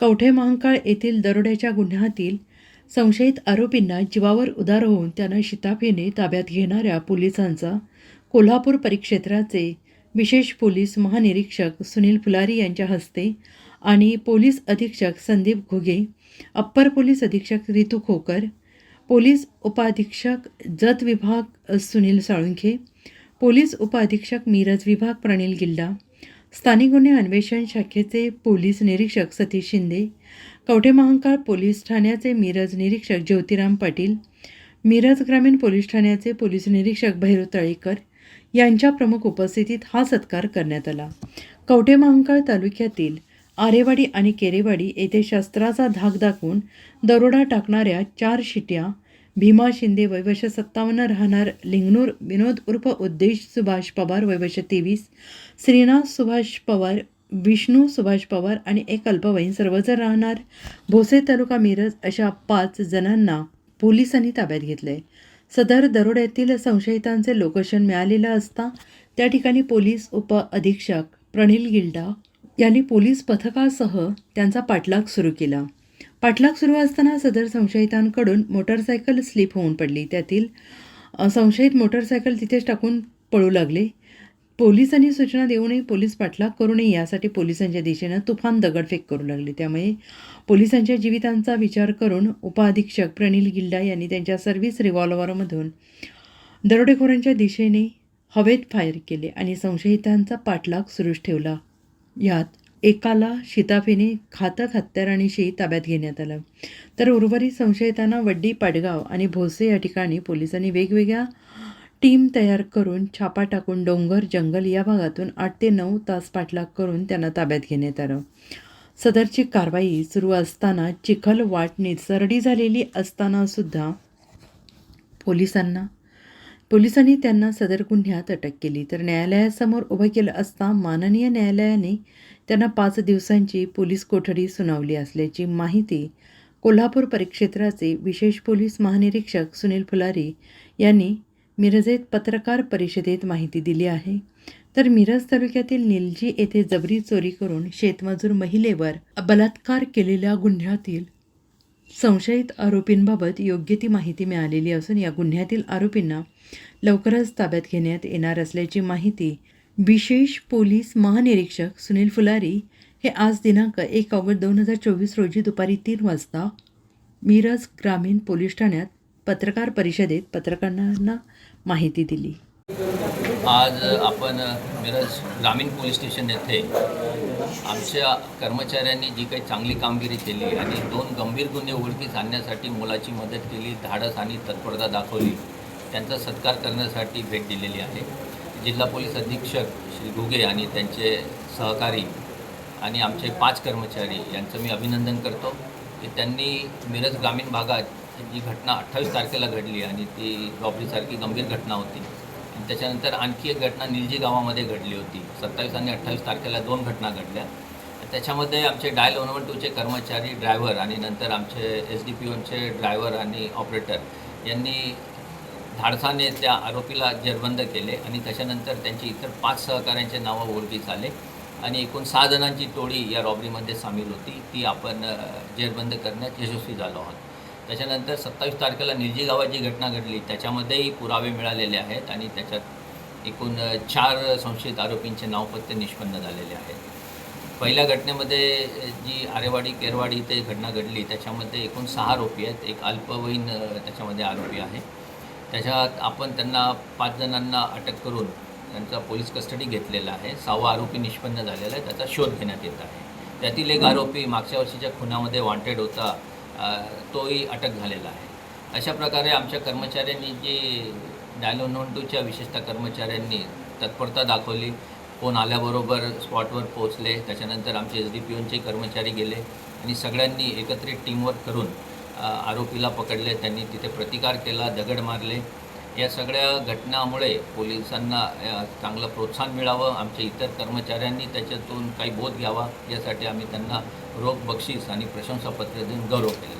कवठे महांकाळ येथील दरोड्याच्या गुन्ह्यातील संशयित आरोपींना जीवावर उदार होऊन त्यांना शिताफीने ताब्यात घेणाऱ्या पोलिसांचा कोल्हापूर परिक्षेत्राचे विशेष पोलीस महानिरीक्षक सुनील फुलारी यांच्या हस्ते आणि पोलीस अधीक्षक संदीप घुगे अप्पर पोलीस अधीक्षक रितू खोकर पोलीस उपाधीक्षक जत विभाग सुनील साळुंखे पोलीस उपाधीक्षक मिरज विभाग प्रणील गिल्डा स्थानिक गुन्हे अन्वेषण शाखेचे पोलीस निरीक्षक सतीश शिंदे कवठे महांकाळ पोलीस ठाण्याचे मिरज निरीक्षक ज्योतिराम पाटील मिरज ग्रामीण पोलीस ठाण्याचे पोलीस निरीक्षक भैरव तळेकर यांच्या प्रमुख उपस्थितीत हा सत्कार करण्यात आला. कवठे महांकाळ तालुक्यातील आरेवाडी आणि केरेवाडी येथे शस्त्राचा धाक दाखवून दरोडा टाकणाऱ्या चार शिट्या भीमा शिंदे वयवर्ष सत्तावन्न राहणार लिंगनूर विनोद उर्फ उद्देश सुभाष पवार वयवर्ष तेवीस श्रीनाथ सुभाष पवार विष्णू सुभाष पवार आणि एक अल्पवयीन सर्वजण राहणार. भोसे तालुका मिरज अशा पाच जणांना पोलिसांनी ताब्यात घेतले सदर दरोड्यातील संशयितांचे लोकेशन मिळालेलं असता त्या ठिकाणी पोलीस उप अधीक्षक प्रणील गिल्डा यांनी पोलीस पथकासह त्यांचा पाठलाग सुरू केला. पाठलाग सुरू असताना सदर संशयितांकडून मोटरसायकल स्लिप होऊन पडली. त्यातील संशयित मोटरसायकल तिथेच टाकून पळू लागले. पोलिसांनी सूचना देऊनही पोलीस पाठलाग करू नये यासाठी पोलिसांच्या दिशेनं तुफान दगडफेक करू लागली. त्यामुळे पोलिसांच्या जीवितांचा विचार करून उपअधीक्षक प्रणील गिल्डा यांनी त्यांच्या सर्व्हिस रिव्हॉल्व्हरमधून दरोडेखोरांच्या दिशेने हवेत फायर केले आणि संशयितांचा पाठलाग सुरूच ठेवला. यात एकाला शिताफीने घातक हत्याराणीशी ताब्यात घेण्यात आलं. तर उर्वरित संशयितांना वड्डी पाडगाव आणि भोसे या ठिकाणी पोलिसांनी वेगवेगळ्या टीम तयार करून छापा टाकून डोंगर जंगल या भागातून आठ ते नऊ तास पाठलाग करून त्यांना ताब्यात घेण्यात आलं. सदरची कारवाई सुरू असताना चिखल वाट निसरडी झालेली असताना सुद्धा पोलिसांना पोलिसांनी त्यांना सदर गुन्ह्यात अटक केली तर न्यायालयासमोर उभं केलं असता माननीय न्यायालयाने त्यांना पाच दिवसांची पोलीस कोठडी सुनावली असल्याची माहिती कोल्हापूर परिक्षेत्राचे विशेष पोलीस महानिरीक्षक सुनील फुलारी यांनी मिरजेत पत्रकार परिषदेत माहिती दिली आहे. तर मिरज तालुक्यातील निलजी येथे जबरी चोरी करून शेतमजूर महिलेवर बलात्कार केलेल्या गुन्ह्यातील संशयित आरोपींबाबत योग्य ती माहिती मिळालेली असून या गुन्ह्यातील आरोपींना लवकरच ताब्यात घेण्यात येणार असल्याची माहिती विशेष पोलीस महानिरीक्षक सुनील फुलारी हे आज दिनांक एक ऑगस्ट दोन हजार चोवीस रोजी दुपारी तीन वाजता मिरज ग्रामीण पोलीस ठाण्यात पत्रकार परिषदेत पत्रकारांना माहिती दिली. आज आपण मिरज ग्रामीण पोलीस स्टेशन येथे आमच्या कर्मचाऱ्यांनी जी काही चांगली कामगिरी केली आणि दोन गंभीर गुन्हे उघडकीस आणण्यासाठी मुलाची मदत केली धाडस आणि तत्परता दाखवली त्यांचा सत्कार करण्यासाठी भेट दिलेली आहे. जिल्हा पोलीस अधीक्षक श्री घुगे आणि त्यांचे सहकारी आणि आमचे पाच कर्मचारी यांचं मी अभिनंदन करतो की त्यांनी मिरज ग्रामीण भागात जी घटना अठ्ठावीस तारखेला घडली आणि ती रॉबरीसारखी गंभीर घटना होती. त्याच्यानंतर आणखी एक घटना निलजी गावामध्ये घडली होती. सत्तावीस आणि अठ्ठावीस तारखेला दोन घटना घडल्या. त्याच्यामध्ये आमचे डायल वन वन टूचे कर्मचारी ड्रायव्हर आणि नंतर आमचे एस डी पी ओनचे ड्रायव्हर आणि ऑपरेटर यांनी धाडसाने त्या आरोपीला जेरबंद केले आणि त्याच्यानंतर त्यांची इतर पाच सहकाऱ्यांचे नावं ओळखीस आले आणि एकूण सहा जणांची टोळी या रॉबरीमध्ये सामील होती. ती आपण जेरबंद करण्यात यशस्वी झालो आहोत. त्याच्यानंतर सत्तावीस तारखेला निर्जी गावात जी घटना घडली. त्याच्यामध्येही पुरावे मिळालेले आहेत आणि त्याच्यात एकूण चार संशयित आरोपींचे नावपत्ते निष्पन्न झालेले आहेत. पहिल्या घटनेमध्ये जी आरेवाडी केरवाडी इथे घटना घडली त्याच्यामध्ये एकूण सहा आरोपी आहेत. एक अल्पवयीन त्याच्यामध्ये आरोपी आहे. त्याच्यात आपण त्यांना पाच जणांना अटक करून त्यांचा पोलीस कस्टडी घेतलेला आहे. सहावा आरोपी निष्पन्न झालेला आहे. त्याचा शोध घेण्यात येत आहे. त्यातील एक आरोपी मागच्या वर्षीच्या खुनामध्ये वॉन्टेड होता. तोही अटक झालेला आहे. अशा प्रकारे आमच्या कर्मचाऱ्यांनी जी डायल टूच्या विशेषतः कर्मचाऱ्यांनी तत्परता दाखवली फोन आल्याबरोबर स्पॉटवर पोहोचले त्याच्यानंतर आमचे एस डी पी ओनचे कर्मचारी गेले आणि सगळ्यांनी एकत्रित टीमवर्क करून आरोपीला पकडले त्यांनी तिथे प्रतिकार केला दगड मारले. या सगळ्या घटनामुळे पोलिसांना चांगलं प्रोत्साहन मिळावं आमच्या इतर कर्मचाऱ्यांनी त्याच्यातून काही बोध घ्यावा यासाठी आम्ही त्यांना रोख बक्षीस आणि प्रशंसापत्र देऊन गौरव केला.